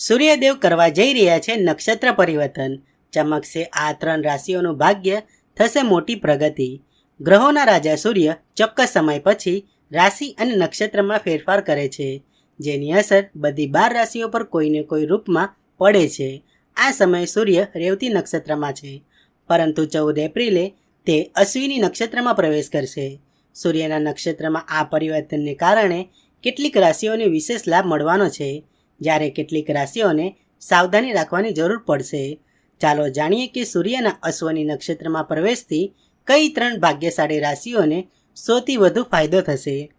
સૂર્યદેવ કરવા જઈ રહ્યા છે નક્ષત્ર પરિવર્તન. ચમકશે આ ત્રણ રાશિઓનું ભાગ્ય, થશે મોટી પ્રગતિ. ગ્રહોના રાજા સૂર્ય ચોક્કસ સમય પછી રાશિ અને નક્ષત્રમાં ફેરફાર કરે છે, જેની અસર બધી બાર રાશિઓ પર કોઈને કોઈ રૂપમાં પડે છે. આ સમયે સૂર્ય રેવતી નક્ષત્રમાં છે, પરંતુ ચૌદ એપ્રિલે તે અશ્વિની નક્ષત્રમાં પ્રવેશ કરશે. સૂર્યના નક્ષત્રમાં આ પરિવર્તનને કારણે કેટલીક રાશિઓને વિશેષ લાભ મળવાનો છે. જ્યારે કેટલીક રાશિઓને સાવધાની રાખવાની જરૂર પડશે. ચાલો જાણીએ કે સૂર્યના અશ્વની નક્ષત્રમાં પ્રવેશથી કઈ ત્રણ ભાગ્યશાળી રાશિઓને સૌથી વધુ ફાયદો થશે?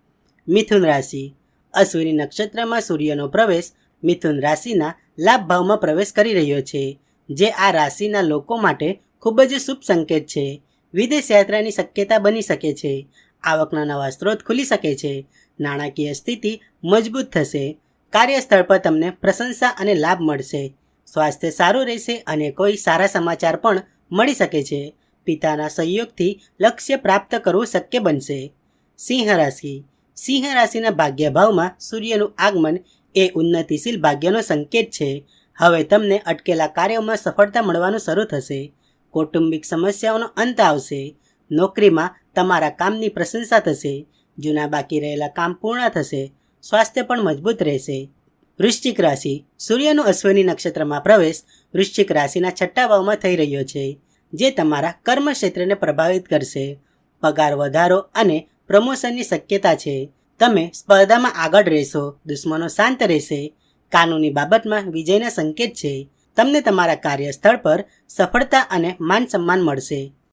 મિથુન રાશિ. અશ્વિની નક્ષત્રમાં સૂર્યનો પ્રવેશ મિથુન રાશિના લાભ ભાવમાં પ્રવેશ કરી રહ્યો છે, જે આ રાશિના લોકો માટે ખૂબ જ શુભ સંકેત છે. વિદેશ યાત્રાની શક્યતા બની શકે છે. આવકના નવા સ્ત્રોત ખુલી શકે છે. નાણાકીય સ્થિતિ મજબૂત થશે. કાર્યસ્થળ પર તમને પ્રશંસા અને લાભ મળશે. સ્વાસ્થ્ય સારું રહેશે અને કોઈ સારા સમાચાર પણ મળી શકે છે. પિતાના સહયોગથી લક્ષ્ય પ્રાપ્ત કરવું શક્ય બનશે. સિંહ રાશિ. સિંહ રાશિના ભાગ્ય ભાવમાં સૂર્યનું આગમન એ ઉન્નતિશીલ ભાગ્યનો સંકેત છે. હવે તમને અટકેલા કાર્યોમાં સફળતા મળવાનું શરૂ થશે. કૌટુંબિક સમસ્યાઓનો અંત આવશે. નોકરીમાં તમારા કામની પ્રશંસા થશે. જૂના બાકી રહેલા કામ પૂર્ણ થશે. સ્વાસ્થ્ય પણ મજબૂત રહેશે. વૃશ્ચિક રાશિ. સૂર્યનું અશ્વિની નક્ષત્રમાં પ્રવેશ વૃશ્ચિક રાશિના છઠ્ઠા ભાવમાં થઈ રહ્યો છે, જે તમારા કર્મક્ષેત્રને પ્રભાવિત કરશે. પગાર વધારો અને પ્રમોશનની શક્યતા છે. તમે સ્પર્ધામાં આગળ રહેશો, દુશ્મનો શાંત રહેશે. કાનૂની બાબતમાં વિજયના સંકેત છે. તમને તમારા કાર્યસ્થળ પર સફળતા અને માન સન્માન મળશે.